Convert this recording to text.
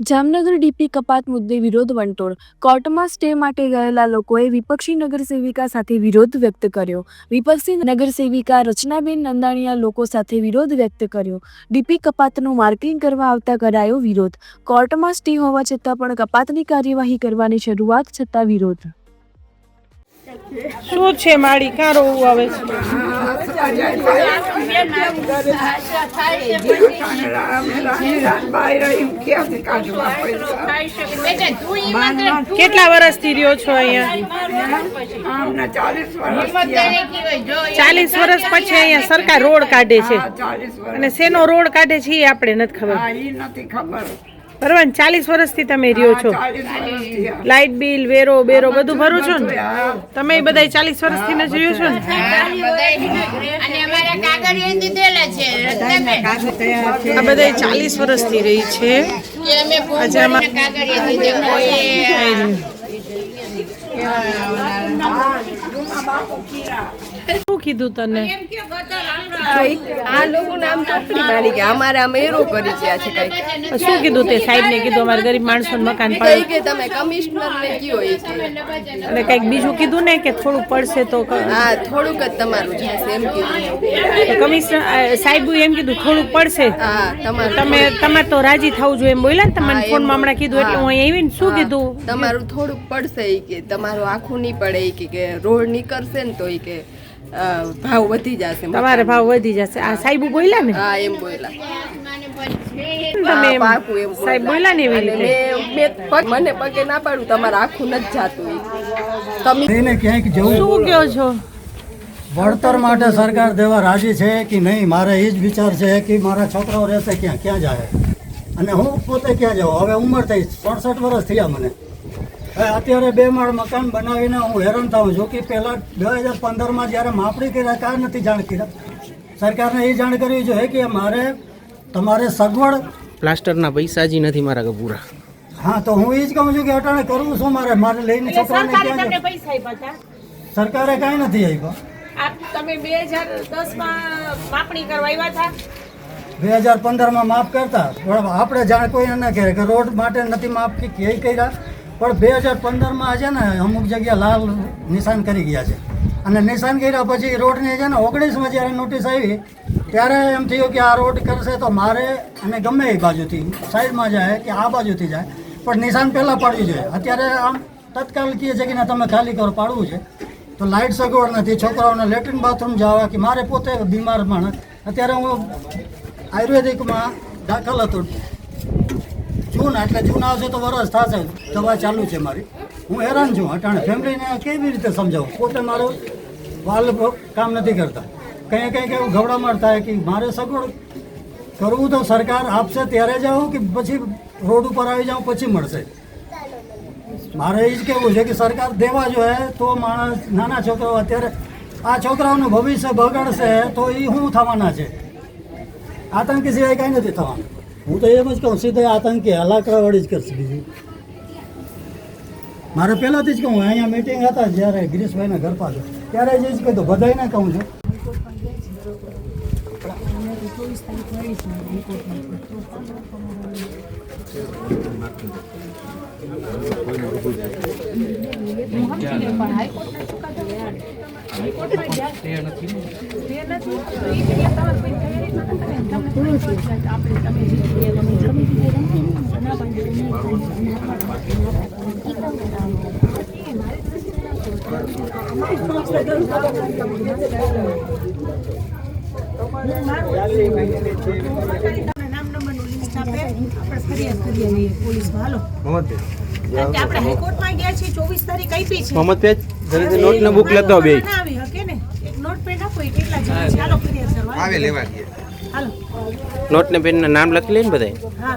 Jamnagar DP કપાત મુદ્દે વિરોધ વંટોળ. કોર્ટમાં સ્ટે માટે ગયેલા લોકોએ વિપક્ષી નગરસેવિકા સાથે વિરોધ વ્યક્ત કર્યો. વિપક્ષી નગરસેવિકા રચનાબેન નંદાણીયા લોકો સાથે વિરોધ વ્યક્ત કર્યો. ડીપી કપાતનું માર્કિંગ કરવા આવતા કરાયો વિરોધ. કોર્ટમાં સ્ટે હોવા છતાં પણ કપાતની કાર્યવાહી કરવાની શરૂઆત છતાં વિરોધ. શું છે માળી ક્યાં રોવું આવે છે? કેટલા વર્ષથી રહ્યો છો અહીંયા? ચાલીસ વર્ષ પછી અહીંયા સરકાર રોડ કાઢે છે. અને શેનો રોડ કાઢે છે એ આપણે નથી ખબર. નથી ખબર બરાબર ને ચાલીસ વર્ષથી તમે રહ્યો છો. ચાલીસ લાઇટ બિલ વેરો બેરો બધું ભરો છો ને? તમે બધા ચાલીસ વર્ષથી ને? જ રહ્યો છો. ને અને અમારા કાગળિયા દીધેલા છે રત્નાબેન આ બધા ચાલીસ વર્ષથી રહી છે. આજે આમાં- શું કીધું તને? આ લોકો નામ ચોપડી મારી કે અમારે આમ એરો કરી ગયા છે કઈ શું કીધું તે સાહેબ ને કીધું અમારે ગરીબ માણસો મકાન પડે. કે તમે કમિશનર ને કયો એ કે. અને કંઈક બીજું કીધું ને કે થોડું પડશે તો હા થોડુંક જ તમારું જશે એમ કીધું. કમિશનર સાહેબ એમ કીધું થોડું પડશે. હા તમારું તમે તમારે તો રાજી થવું જોઈએ એમ બોલ્યા ને તમને ફોન ફોનમાં હમણાં કીધું એટલે હું અહીં આવીને શું કીધું? તમારું થોડુંક પડશે કે તમારું આખું નહીં પડે કે, કે રોડ નીકળશે ને તો કે. ભાવ વધી જશે તમારે ભાવ વધી જશે. આ સાહેબ બોલ્યા ને? હા એમ બોલ્યા. તમે સાહેબ બોલ્યા. ને એવી રીતે? મને પગે ના પાડું તમારે આખું નથી જાતું. તમે એને ક્યાંક જવું શું કહો છો? વળતર માટે સરકાર દેવા રાજી છે કે નહીં મારે એ જ વિચાર છે કે મારા છોકરાઓ રહેશે ક્યાં? ક્યાં જાય? અને હું પોતે ક્યાં જાઉં? હવે ઉંમર થઈ સડસઠ વર્ષ થયા મને. અત્યારે બે માળ મકાન બનાવીને હું હેરાન થાઉં છું કે પહેલાં બે હજાર પંદરમાં જ્યારે માપણી કર્યા કાં નથી જાણ કર્યા? સરકારને એ જાણ કરવી જોઈએ કે મારે તમારે સગવડ પ્લાસ્ટરના પૈસા જ નથી મારા પૂરા હા તો હું એ જ કહું છું કે અટાણે કરવું શું મારે? મારે લઈને છોકરાને સરકારે કાંઈ નથી આપ્યા. તમે બે હજાર દસ માપણી કરવા આવ્યા હતા? બે હજાર પંદરમાં માફ કરતા. આપણે જાણ કોઈ ના કહે કે રોડ માટે નથી માફ કે કે કર્યા? પણ બે હજાર પંદરમાં છે ને અમુક જગ્યા લાલ નિશાન કરી ગયા છે. અને નિશાન કર્યા પછી રોડની છે ને ઓગણીસમાં જ્યારે નોટિસ આવી, ત્યારે એમ થયું કે આ રોડ કરશે તો મારે અને ગમે એ બાજુથી સાઈડમાં જાય કે આ બાજુથી જાય. પણ નિશાન પહેલાં પાડવું જોઈએ અત્યારે આમ તત્કાલ કહે છે કે ના, તમે ખાલી કરો, પાડવું છે. તો લાઇટ સગવડ નથી, છોકરાઓને લેટ્રિન બાથરૂમ જવા કે મારે પોતે બીમાર માણસ અત્યારે હું આયુર્વેદિકમાં દાખલ હતો. જૂન, એટલે જૂન આવશે તો વરસ થશે. દવા ચાલુ છે મારી. હું હેરાન છું. અટાણે ફેમિલીને કેવી રીતે સમજાવું? પોતે મારો વાલ કામ નથી કરતા. કંઈ કંઈ એવું ગવડામણ થાય કે મારે સગવડ કરવું તો સરકાર આપશે ત્યારે જાઉં કે પછી રોડ ઉપર આવી જાઉં, પછી મળશે? મારે એ જ કહેવું છે કે સરકાર દેવા જોઈએ તો માણસ નાના છોકરાઓ અત્યારે આ છોકરાઓનું ભવિષ્ય બગડશે તો એ શું થવાના છે? આતંકી સિવાય કાંઈ નથી થવાનું. હું તો એમ જ કહું, સીધા આતંકી હલાકડાવાળી જ કરશે બીજું. મારે પહેલાંથી જ કહું, અહીંયા મિટિંગ હતા જ્યારે ગિરીશભાઈના ઘર પાસે. ત્યારે જ જ કીધું બધાને કહું છું. તમારે આપણે હાઈકોર્ટમાં ગયા છીએ ચોવીસ તારીખ આપી છે. મોહમ્મદ પેજ નોટ ને બુક લેતો બે ના આવી હકે ને? એક નોટ પેન આપો કેટલા જણા ફરિયાદ કરવા આવે લેવા હાલો. નોટ ને પેન નામ લખી લે ને બધાય? હા.